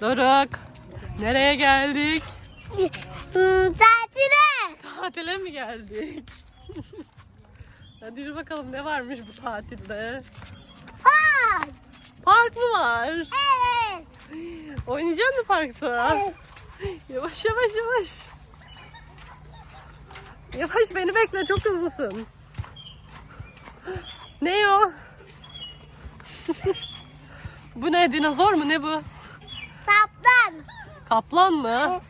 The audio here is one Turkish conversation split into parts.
Doruk. Nereye geldik? Hmm, Tatile. Tatile mi geldik? Hadi yürü bakalım ne varmış bu tatilde? Park. Park mı var? Evet. Oynayacak mı parkta? Evet. Yavaş yavaş yavaş. Yavaş beni bekle çok hızlısın. Ne o? bu ne dinozor mu ne bu? Kaptan. Kaplan mı?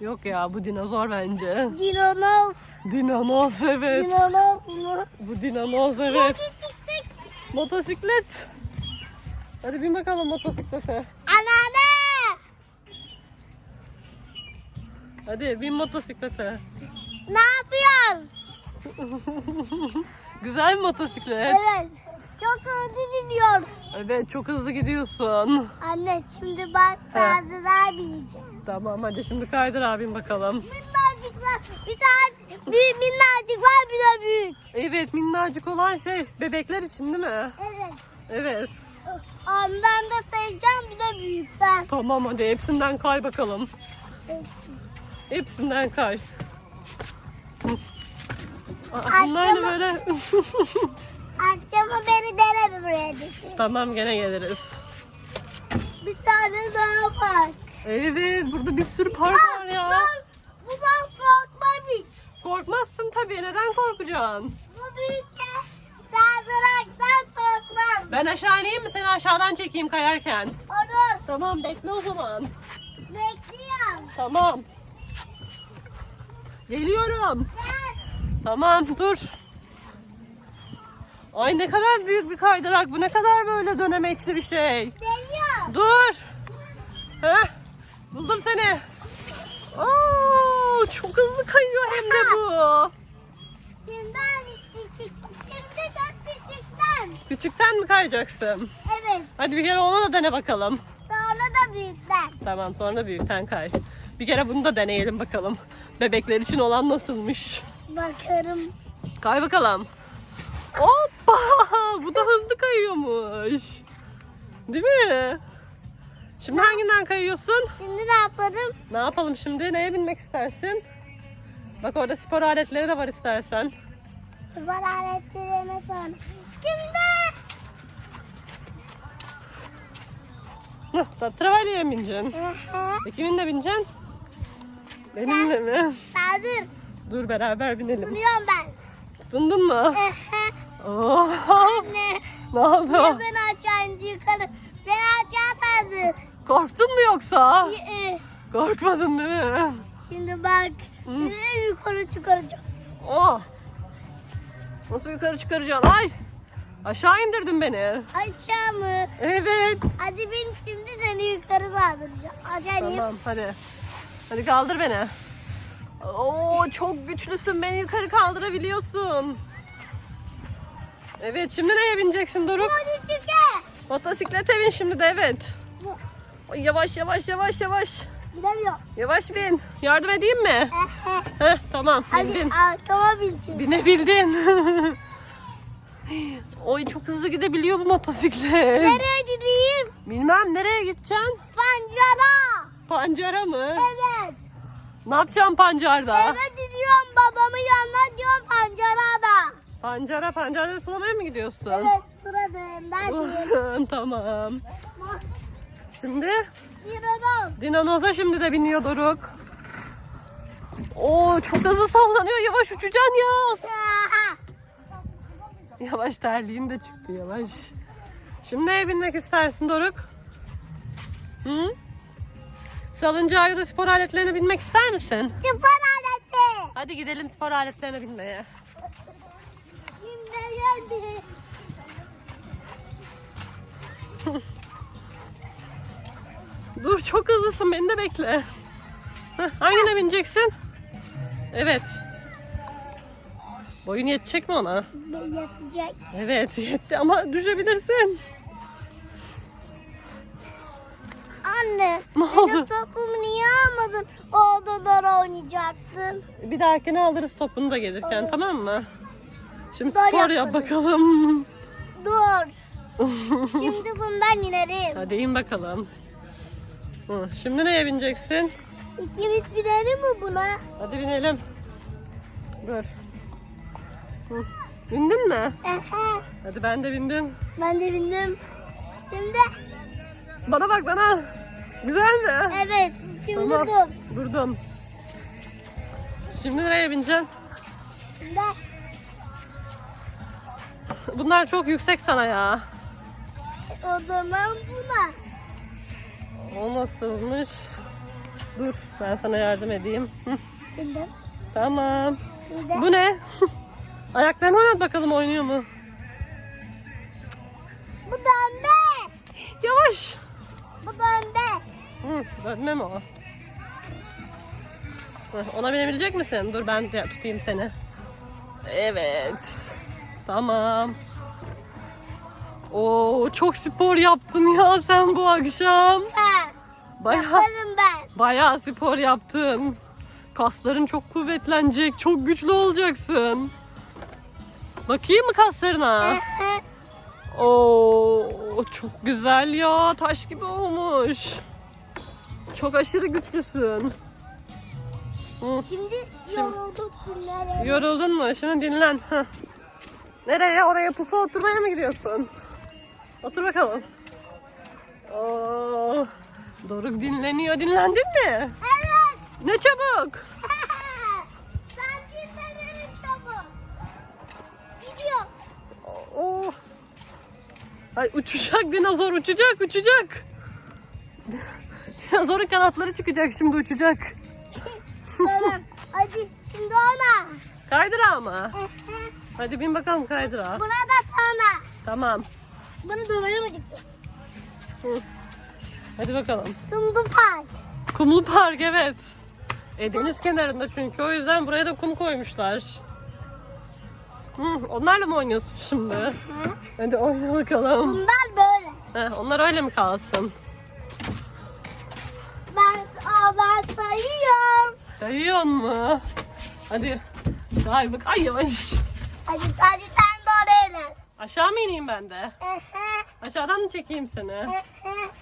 Yok ya bu dinozor bence. Dinonos. Dinonos evet. Dinonos mu? Bu dinonos evet. Motosiklet. Hadi bin bakalım motosiklete. Anneanne. Hadi bin motosiklete. Ne yapıyorsun? Güzel motosiklet. Evet. Çok hızlı gidiyor. Evet çok hızlı gidiyorsun. Anne şimdi bak tatile bineceğim. Tamam hadi şimdi kaydır abim bakalım. Minnacık var. Bir tane büyük minnacık var bir de büyük. Evet minnacık olan şey bebekler için değil mi? Evet. Evet. Ondan da sayacağım bir de büyükten. Tamam hadi hepsinden kay bakalım. Hepsinden kay. Aa, Bunlar da böyle... Akşama beni deneme buraya dedi. tamam gene geliriz. Bir tane daha var. Evet burada bir sürü park var ya. Ben buradan soğutmam hiç. Korkmazsın tabii neden korkacaksın? Bu büyükçe saldıraktan soğutmam. Ben aşağı ineyim mi seni aşağıdan çekeyim kayarken? Olur. Tamam bekle o zaman. Bekliyorum. Tamam. Geliyorum. Gel. Tamam dur. Ay ne kadar büyük bir kaydırak bu ne kadar böyle dönemeçli bir şey. Geliyor. Dur. Heh, buldum seni. Oo, çok hızlı kayıyor hem de bu. Şimdi küçük. Şimdi çok küçükten. Küçükten mi kayacaksın? Evet. Hadi bir kere onu da dene bakalım. Sonra da büyükten. Tamam sonra da büyükten kay. Bir kere bunu da deneyelim bakalım. Bebekler için olan nasılmış. Bakarım. Kay bakalım. Hoppa! Bu da hızlı kayıyormuş. Değil mi? Şimdi hanginden kayıyorsun? Şimdi ne yapalım? Ne yapalım şimdi? Neye binmek istersin? Bak orada spor aletleri de var istersen. Spor aletlerine sonra. Şimdi. Da Travalya'ya mı bineceksin? E, Kiminle bineceksin? Benimle mi? Saldır. Dur beraber binelim. Duruyorum ben. Tutundun mu? Oo, Anne. ne oldu? Aşağı indi yukarı? Beni aşağı saldır. Korktun mu yoksa? Ee, Korkmadın değil mi? Şimdi bak. Seni yukarı çıkaracağım. Oh. Nasıl yukarı çıkaracaksın? Ay. Aşağı indirdin beni. Aşağı mı? Evet. Hadi ben şimdi seni yukarı saldıracağım. Aşağı ineyim. Tamam hadi. Hadi kaldır beni. Oo çok güçlüsün. Beni yukarı kaldırabiliyorsun. Evet şimdi neye bineceksin Doruk? Çıkar. Motosiklete bin şimdi de evet. Yavaş yavaş yavaş yavaş. Gidemiyorum. Yavaş bin. Yardım edeyim mi? Heh tamam Hadi bindin. arkama bin şimdi. Binebildin. Oy çok hızlı gidebiliyor bu motosiklet. Nereye gideyim? Bilmem nereye gideceksin? Pancara. Pancara mı? Evet. Ne yapacaksın pancarda? Eve gidiyorum babamın yanına gidiyorum pancarada. Pancara pancarda sulamaya mı gidiyorsun? Evet sıradayım ben diyorum. tamam. Şimdi Yürüdüm. dinanoza şimdi de biniyor Doruk. Oo çok hızlı sallanıyor. Yavaş uçacaksın ya. Yavaş terliğin de çıktı yavaş. Şimdi neye binmek istersin Doruk? Hı? Salıncağa ya da spor aletlerine binmek ister misin? Spor aleti. Hadi gidelim spor aletlerine binmeye. Geldi. Dur çok hızlısın beni de bekle. Heh, hangine bineceksin? Evet. Boyun yetecek mi ona? Yapacak. Evet yetti ama düşebilirsin. Anne. Ne oldu? Topumu niye almadın? O odalara oynayacaktın. Bir dahakine alırız topunu da gelirken tamam mı? Şimdi Böyle spor yap bakalım. Dur. Şimdi bundan inerim. Hadi in bakalım. Hı, şimdi neye bineceksin? İkimiz binelim mi buna? Hadi binelim. Dur. Hı, Bindin mi? Aha, Hadi ben de bindim. ben de bindim. Şimdi Bana bak bana. Güzel mi? evet. Şimdi dur. Durdum. Şimdi nereye bineceksin? Şimdi Bunlar çok yüksek sana ya. o zaman buna. O nasılmış? Dur ben sana yardım edeyim. Tamam. Şimdi Bu ne? Ayaklarını oynat bakalım oynuyor mu? bu dönme. Yavaş. Bu dönme. Hı, dönme mi o? Ona binebilecek misin? Dur ben tutayım seni. Evet. Tamam. Oo çok spor yaptın ya sen bu akşam. Ha, Bayağı yaparım ben. bayağı spor yaptın. Kasların çok kuvvetlenecek, çok güçlü olacaksın. Bakayım mı kaslarına? Oo çok güzel ya, taş gibi olmuş. Çok aşırı güçlüsün. Hı, Şimdi yorulduk. Yoruldun mu? Şimdi dinlen. Heh. Nereye? Oraya pufa oturmaya mı gidiyorsun? Otur bakalım. Oo, Doruk dinleniyor. Dinlendin mi? Evet. Ne çabuk. Sen dinlenelim çabuk. Gidiyor. Oo. Ay uçacak dinozor uçacak uçacak. Dinozorun kanatları çıkacak şimdi uçacak. tamam. Hadi şimdi ona. Kaydıra ama. Hadi bin bakalım kaydıra. Buna da sana. Tamam. Bunu duvara mı çıktı? Hı. Hadi bakalım. Sundu park. Kumlu park evet. E, deniz kenarında çünkü o yüzden buraya da kum koymuşlar. Hı, onlarla mı oynuyorsun şimdi? Hadi oyna bakalım. Bunlar böyle. Heh, onlar öyle mi kalsın? Ben, aa, ben sayıyorum. Sayıyor mu? Hadi. Ay bak ay yavaş. Hadi, hadi sen de oraya iner. Aşağı mı ineyim ben de? Aşağıdan mı çekeyim seni?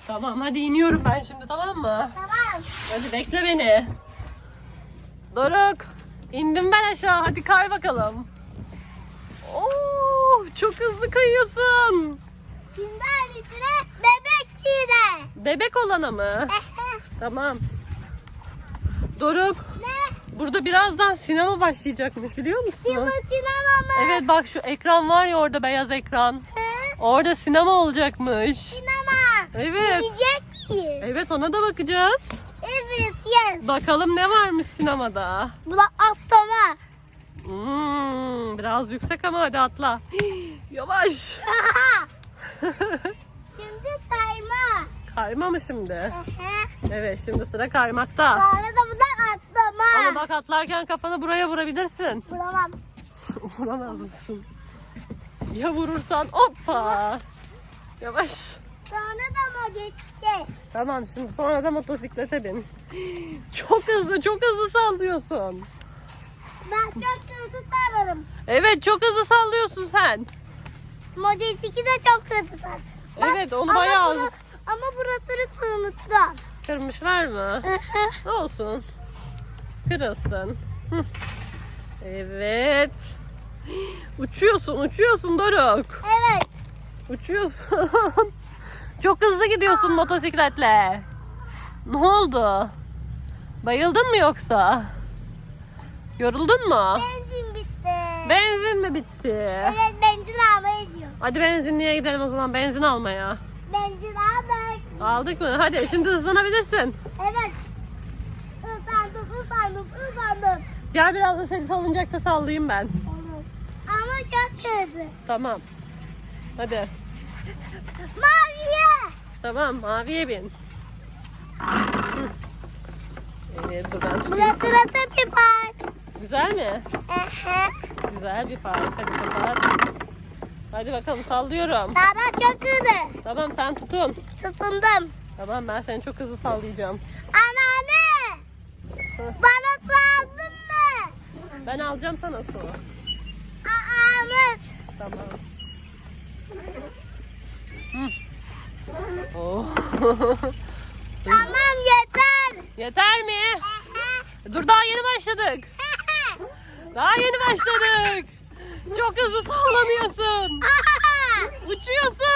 Tamam hadi iniyorum ben şimdi tamam mı? Tamam. Hadi bekle beni. Doruk. indim ben aşağı. Hadi kay bakalım. Oo, çok hızlı kayıyorsun. Şimdi annesine bebek yine. Bebek olana mı? Tamam. Doruk. Burada birazdan sinema başlayacakmış biliyor musun? Sinema mı? Evet bak şu ekran var ya orada beyaz ekran. Hı? Orada sinema olacakmış. Sinema. Evet. Yiyecek miyiz? Evet ona da bakacağız. Evet, yes. Bakalım ne varmış sinemada. Bu da atlama. Hmm, biraz yüksek ama hadi atla. Yavaş. Şimdi sayma. Kayma mı şimdi? Evet şimdi sıra kaymakta. Sonra da buradan atlama. Ama bak atlarken kafanı buraya vurabilirsin. Vuramam. Vuramaz mısın? Ya vurursan hoppa. Yavaş. Sonra da geçecek? Tamam şimdi sonra da motosiklete bin. Çok hızlı çok hızlı sallıyorsun. Ben çok hızlı sararım. Evet çok hızlı sallıyorsun sen. 2 de çok hızlı sararım. Evet, onu bayağı- bura- ama burasını tırmıklı. Kırmışlar mı? Ne olsun. Kırılsın. Hı. Evet. Uçuyorsun, uçuyorsun Doruk. evet. Uçuyorsun. Çok hızlı gidiyorsun motosikletle. Ne oldu? Bayıldın mı yoksa? Yoruldun mu? Benzin bitti. Benzin mi bitti? Evet benzin almaya gidiyor. Hadi benzinliğe gidelim o zaman benzin almaya. Benzin aldık. Aldık mı? Hadi şimdi hızlanabilirsin. Evet. Islandım, ıslandım, ıslandım. Gel biraz da seni salıncakta sallayayım ben. Olur. Ama çok hızlı. Tamam. Hadi. Maviye. Tamam maviye bin. Hı. Evet dur ben tutayım Burası seni. da bir park. Güzel mi? Aha. Güzel bir park. Hadi kapat. Hadi bakalım sallıyorum. Baba çok hızlı. Tamam sen tutun. Tutundum. Tamam ben seni çok hızlı sallayacağım. Anneanne. Bana su aldın mı? Ben alacağım sana su. Ağamız. Tamam. Hı. Oh. Tamam Yeter mi? Dur daha yeni başladık. Daha yeni başladık. Çok hızlı sallanıyorsun. Uçuyorsun.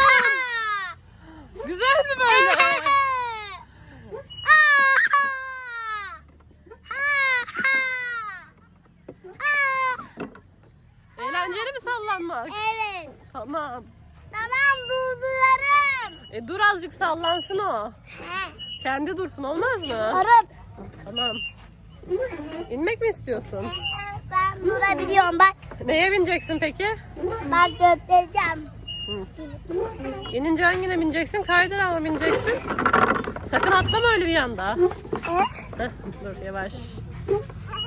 Güzel mi böyle? Eğlenceli mi sallanmak? Evet. Tamam. Tamam duygularım. E dur azıcık sallansın o. Kendi dursun olmaz mı? Arın. Tamam. İnmek mi istiyorsun? Ben durabiliyorum bak. Neye bineceksin peki? Ben göstereceğim. İnince hangine bineceksin? Kaydırağa mı bineceksin? Sakın atlama öyle bir anda. Heh, dur yavaş.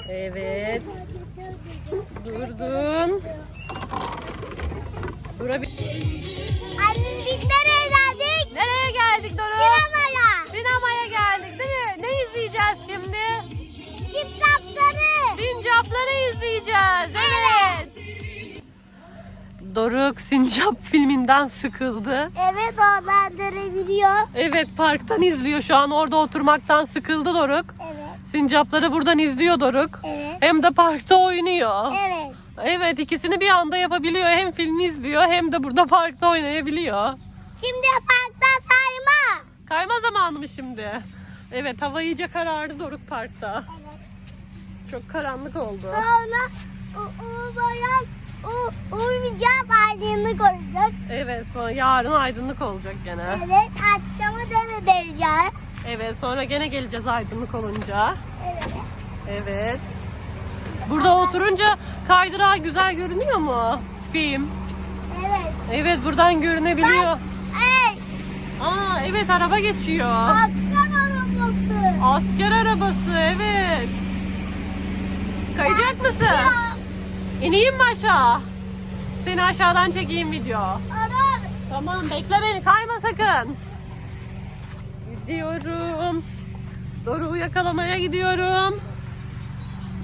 Evet. Durdun. Durabil... Annem biz nereye geldik? Nereye geldik Doruk? Sinemaya. Sinemaya geldik Sincapları izleyeceğiz. Evet. Doruk Sincap filminden sıkıldı. Evet oradan dönebiliyoruz. Evet parktan izliyor şu an orada oturmaktan sıkıldı Doruk. Evet. Sincapları buradan izliyor Doruk. Evet. Hem de parkta oynuyor. Evet. Evet ikisini bir anda yapabiliyor. Hem filmi izliyor hem de burada parkta oynayabiliyor. Şimdi parkta sayma. Kayma zamanı mı şimdi? Evet hava iyice karardı Doruk parkta. Evet. Çok karanlık oldu. Sonra o, o bayan o uyuyacak aydınlık olacak. Evet sonra yarın aydınlık olacak gene. Evet akşama dene dereceğiz. Evet sonra gene geleceğiz aydınlık olunca. Evet. Evet. Burada oturunca kaydırağı güzel görünüyor mu? Film. Evet. Evet buradan görünebiliyor. Ey Aa evet araba geçiyor. akşam arabası. Asker arabası evet. Kayacak mısın? İneyim mi aşağı? Seni aşağıdan çekeyim video. Arar. Tamam bekle beni kayma sakın. Gidiyorum. Doruk'u yakalamaya gidiyorum.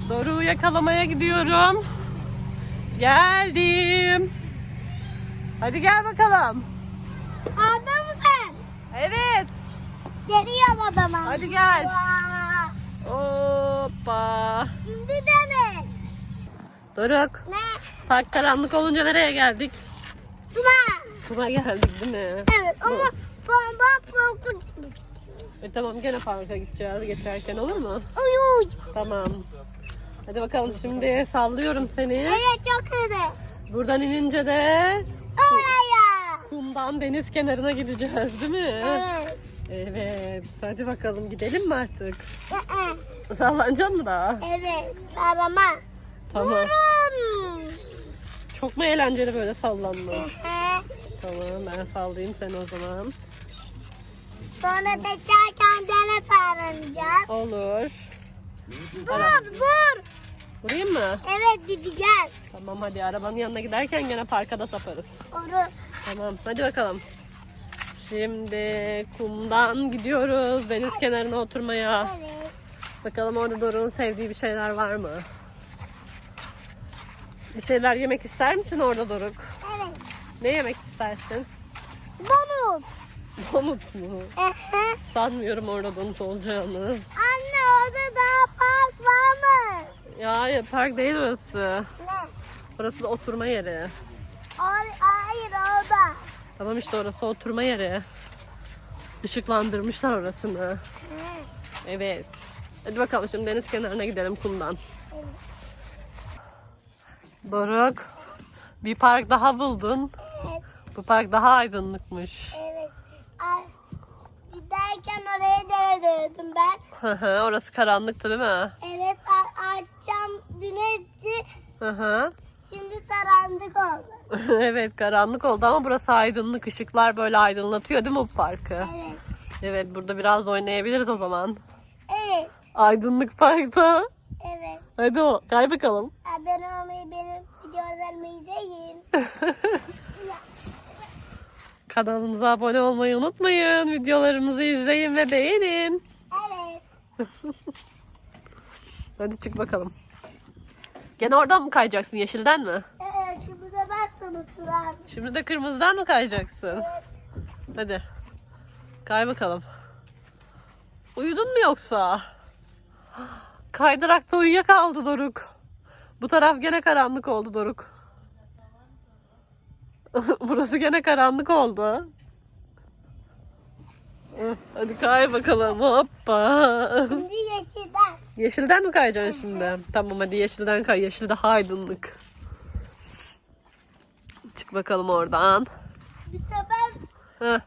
Doruk'u yakalamaya gidiyorum. Geldim. Hadi gel bakalım. Orada mısın? Evet. Geliyorum o zaman. Hadi gel. Hoppa. Şimdi dene. Doruk. Ne? Park karanlık olunca nereye geldik? Tuna. Suna geldik değil mi? Evet ama bomba korkunç. E tamam gene parka gideceğiz geçerken olur mu? Uy uy. Tamam. Hadi bakalım şimdi sallıyorum seni. Evet çok hızlı. Buradan inince de Oraya. kumdan deniz kenarına gideceğiz değil mi? Evet. Evet. Hadi bakalım gidelim mi artık? Ee, Sallanacak mı daha? Evet. Sarama. Tamam. Durun. Çok mu eğlenceli böyle sallanma? Tamam ben sallayayım seni o zaman. Sonra tekerken dene sarılacağız. Olur. Dur dur. Vurayım mı? Evet gideceğiz. Tamam hadi arabanın yanına giderken gene parka da saparız. Onu. Tamam hadi bakalım. Şimdi kumdan gidiyoruz deniz kenarına oturmaya. Evet. Bakalım orada Doruk'un sevdiği bir şeyler var mı? Bir şeyler yemek ister misin orada Doruk? Evet. Ne yemek istersin? Donut. Donut mu? Ehe. Sanmıyorum orada donut olacağını. Anne orada daha park var mı? Ya hayır, park değil orası. Ne? Orası da oturma yeri. Or- hayır orada. Tamam işte orası oturma yeri. Işıklandırmışlar orasını. Hı. Evet. Hadi bakalım şimdi deniz kenarına gidelim kumdan. Evet. Doruk, bir park daha buldun. Evet. Bu park daha aydınlıkmış. Evet. Ay, giderken oraya denedim ben. Hı hı, orası karanlıktı değil mi? Evet akşam güneşti. Hı hı. Şimdi karanlık oldu. evet karanlık oldu ama burası aydınlık. Işıklar böyle aydınlatıyor değil mi bu parkı? Evet. Evet burada biraz oynayabiliriz o zaman. Evet. Aydınlık parkta. Evet. Hadi o kay bakalım. Abone olmayı benim videolarımı izleyin. Kanalımıza abone olmayı unutmayın. Videolarımızı izleyin ve beğenin. Evet. Hadi çık bakalım. Gene oradan mı kayacaksın? Yeşilden mi? Evet. Şimdi de ben sınıflar. Şimdi de kırmızıdan mı kayacaksın? Hadi. Kay bakalım. Uyudun mu yoksa? Kaydırakta uyuyakaldı Doruk. Bu taraf gene karanlık oldu Doruk. Burası gene karanlık oldu. Hı, Hadi kay bakalım. Hoppa. Şimdi yeşilden. Yeşilden mi kayacaksın şimdi? Tamam hadi yeşilden kay. Yeşil daha aydınlık. Çık bakalım oradan. Bir sefer Heh,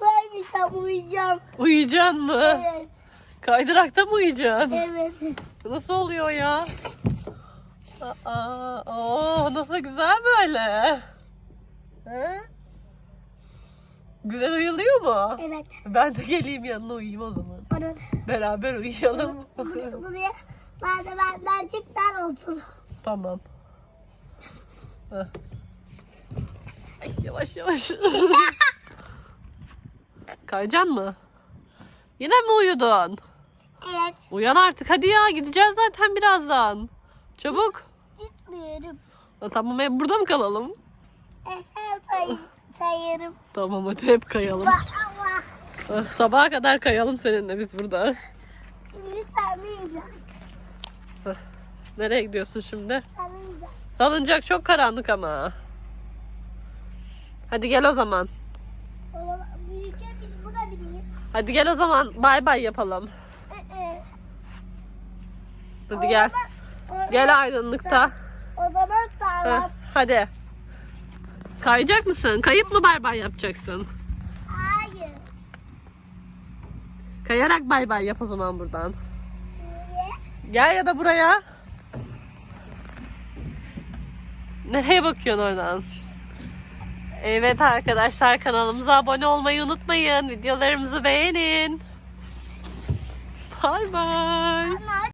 saymışam uyuyacağım. uyuyacaksın mı? Evet. Kaydırakta mı uyuyacaksın? Evet. Nasıl oluyor ya? Aa, oo, nasıl güzel böyle. He? Güzel uyuluyor mu? Evet. Ben de geleyim yanına uyuyayım o zaman. Onun Beraber uyuyalım. buraya merdivenden çık ben otur. tamam. Heh. Ay, yavaş yavaş. Kayacan mı? Yine mi uyudun? Evet. Uyan artık hadi ya gideceğiz zaten birazdan. Çabuk. Gitmiyorum. Ha, tamam hep burada mı kalalım? Ehe say sayarım. Tamam hadi hep kayalım. Allah. Ah, Sabaha kadar kayalım seninle biz burada. Şimdi sarmayacağım. Nereye gidiyorsun şimdi? Sarmayacağım. Salıncak çok karanlık ama. Hadi gel o zaman. O zaman büyüyünce biz buna bineyim. Hadi gel o zaman bay bay yapalım. Hadi gel. Gel aydınlıkta. O zaman sağlam. hadi. Kayacak mısın? Kayıp mı bay bay yapacaksın? Hayır. Kayarak bay bay yap o zaman buradan. Niye? Gel ya da buraya. Nereye bakıyorsun oradan? Evet arkadaşlar kanalımıza abone olmayı unutmayın. Videolarımızı beğenin. Bay bay.